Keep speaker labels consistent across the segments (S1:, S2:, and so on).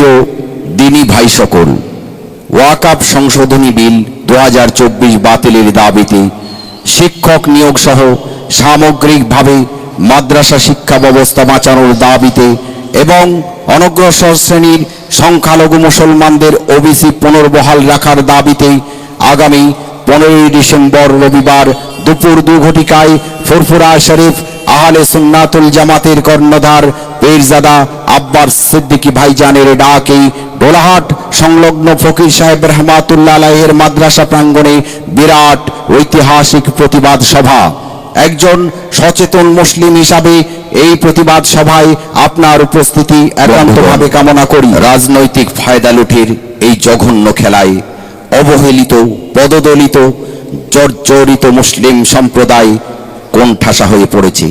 S1: প্রিয় দিনী ভাই সকল ওয়াকাপ সংশোধনী বিল দু বাতিলের দাবিতে শিক্ষক নিয়োগ সহ সামগ্রিকভাবে মাদ্রাসা শিক্ষা ব্যবস্থা বাঁচানোর দাবিতে এবং অনগ্রসর শ্রেণির সংখ্যালঘু মুসলমানদের ওবিসি পুনর্বহাল রাখার দাবিতে আগামী পনেরোই ডিসেম্বর রবিবার দুপুর দু ঘটিকায় ফুরফুরা শরীফ আহলে সুন্নাতুল জামাতের কর্ণধার পীরজাদা আব্বাস সিদ্দিকী ভাইজানের ডাকে ডোলাহাট সংলগ্ন ফকির সাহেব রহমাতুল্লাহ আলাইহের মাদ্রাসা প্রাঙ্গণে বিরাট ঐতিহাসিক প্রতিবাদ সভা। একজন সচেতন মুসলিম হিসাবে এই প্রতিবাদ সভায় আপনার উপস্থিতি একান্তভাবে কামনা করি। রাজনৈতিক ফায়দা লুঠের এই জঘন্য খেলায় অবহেলিত, পদদলিত, জর্জরিত মুসলিম সম্প্রদায় কোণঠাসা হয়ে পড়েছে?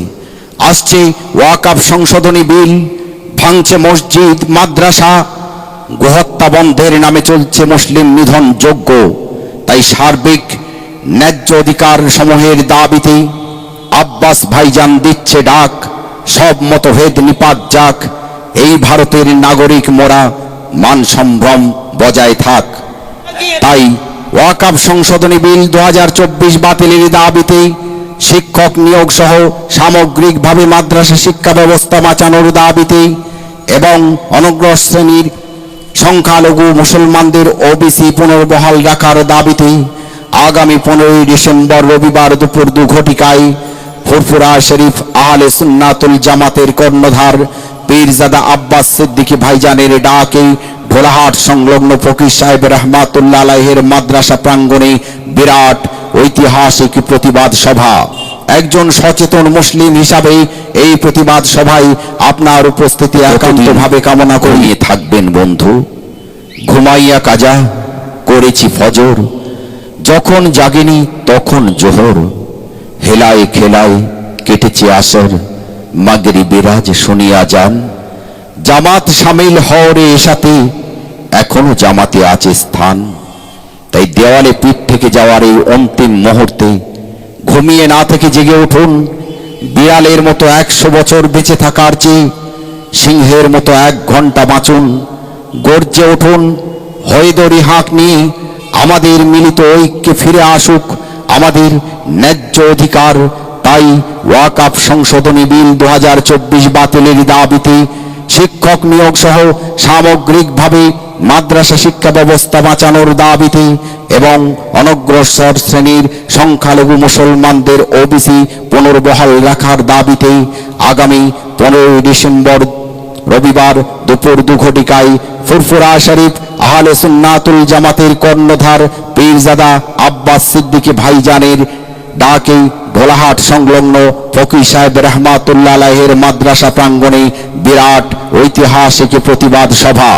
S1: আসছে ওয়াকাপ সংশোধনী বিল, ভাঙছে মসজিদ, মাদ্রাসা গোহত্যা বন্ধের নামে চলছে মুসলিম নিধন যোগ্য তাই সার্বিক ন্যায্য অধিকার সমূহের দাবিতে আব্বাস ভাইজান দিচ্ছে ডাক, সব মতভেদ নিপাত যাক, এই ভারতের নাগরিক মোরা মান সম্ভ্রম বজায় থাক। তাই ওয়াকাব সংশোধনী বিল দু হাজার চব্বিশ বাতিলের দাবিতে শিক্ষক নিয়োগ সহ সামগ্রিকভাবে মাদ্রাসা শিক্ষা ব্যবস্থা বাঁচানোর দাবিতে এবং অনগ্রহ শ্রেণির সংখ্যালঘু মুসলমানদের ওবিসি পুনর্বহাল রাখার দাবিতে আগামী পনেরোই ডিসেম্বর রবিবার দুপুর দু ঘটিকায় ফুরফুরা শরীফ আহলে সুন্নাতুল জামাতের কর্ণধার পীরজাদা আব্বাস সিদ্দিকী ভাইজানের ডাকে ঢোলাহাট সংলগ্ন ফকির সাহেব রহমাতুল্লাহ আলাইহের মাদ্রাসা প্রাঙ্গণে বিরাট ঐতিহাসিক প্রতিবাদ সভা। একজন সচেতন মুসলিম হিসাবে এই প্রতিবাদ সভায় আপনার উপস্থিতি একান্তভাবে কামনা করিয়ে থাকবেন বন্ধু? ঘুমাইয়া কাজা করেছি ফজর। যখন জাগিনি তখন জোহর। হেলায় খেলায় কেটেছে আসর। মাগরি বিরাজ শুনিয়া যান। জামাত সামিল হওয়ারে এসাতে এখনও জামাতে আছে স্থান। তাই দেওয়ালে পিঠ থেকে যাওয়ার এই অন্তিম মুহূর্তে ঘুমিয়ে না থেকে জেগে উঠুন। বিড়ালের মতো একশো বছর বেঁচে থাকার চেয়ে সিংহের মতো এক ঘণ্টা বাঁচুন। গর্জে উঠুন হয়দরি হাঁক নিয়ে আমাদের মিলিত ঐক্যে ফিরে আসুক আমাদের ন্যায্য অধিকার। তাই ওয়াকাপ সংশোধনী বিল দু হাজার চব্বিশ বাতিলের দাবিতে শিক্ষক নিয়োগ সহ সামগ্রিকভাবে মাদ্রাসা শিক্ষা ব্যবস্থা বাঁচানোর দাবিতে এবং অনগ্রসর শ্রেণির সংখ্যালঘু মুসলমানদের ওবিসি পুনর্বহাল রাখার দাবিতে আগামী পনেরোই ডিসেম্বর রবিবার দুপুর দু ঘটিকায় ফুরফুরা শরীফ আহলে সুন্নাতুল জামাতের কর্ণধার পীরজাদা আব্বাস সিদ্দিকী ভাইজানের ডাকে ভোলাহাট সংলগ্ন ফকির সাহেব রহমাতুল্লা আলাহের মাদ্রাসা প্রাঙ্গণে বিরাট ঐতিহাসিক প্রতিবাদ সভা।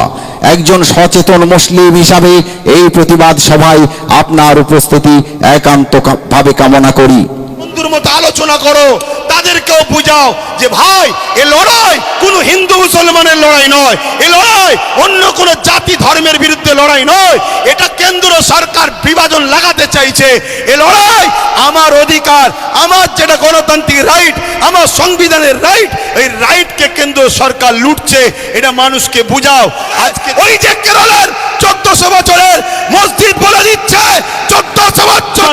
S1: একজন সচেতন মুসলিম হিসাবে এই প্রতিবাদ সভায় আপনার উপস্থিতি একান্তভাবে কামনা করি।
S2: বন্ধুর মতো আলোচনা করো, তাদেরকেও বুঝাও যে ভাই, এ লড়াই কোনো হিন্দু মুসলমানের লড়াই নয়, এ লড়াই অন্য কোনো জাতি ধর্মের বিরুদ্ধে লড়াই নয়, এটা কেন্দ্র সরকার বিভাজন লাগাতে চাইছে। এ লড়াই আমার অধিকার, আমার যেটা গণতান্ত্রিক রাইট, আমার সংবিধানের রাইট, এই রাইটকে কেন্দ্র সরকার লুটছে, এটা মানুষকে বুঝাও। আজকে ওই যে কেরলের চোদ্দশো বছরের মসজিদ বলে দিচ্ছে, চোদ্দশো বছর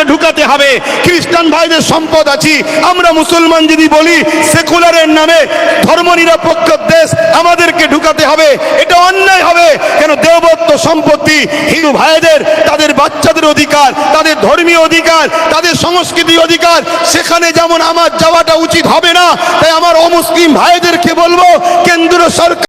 S2: আমাদেরকে ঢুকাতে হবে। খ্রিস্টান ভাইদের সম্পদ আছি। আমরা মুসলমান যদি বলি, সেকুলারের নামে ধর্ম নিরপেক্ষ দেশ আমাদেরকে ঢুকাতে হবে। এটা অন্যায় হবে। কেন দেবত্ব সম্পত্তি হিন্দু ভাইদের, তাদের বাচ্চাদের অধিকার, তাদের ধর্মীয় অধিকার, তাদের সংস্কৃতি অধিকার, সেখানে যেমন আমার যাওয়াটা উচিত হবে না, তাই আমার অমুসলিম ভাইদেরকে বলব, কেন্দ্র সরকার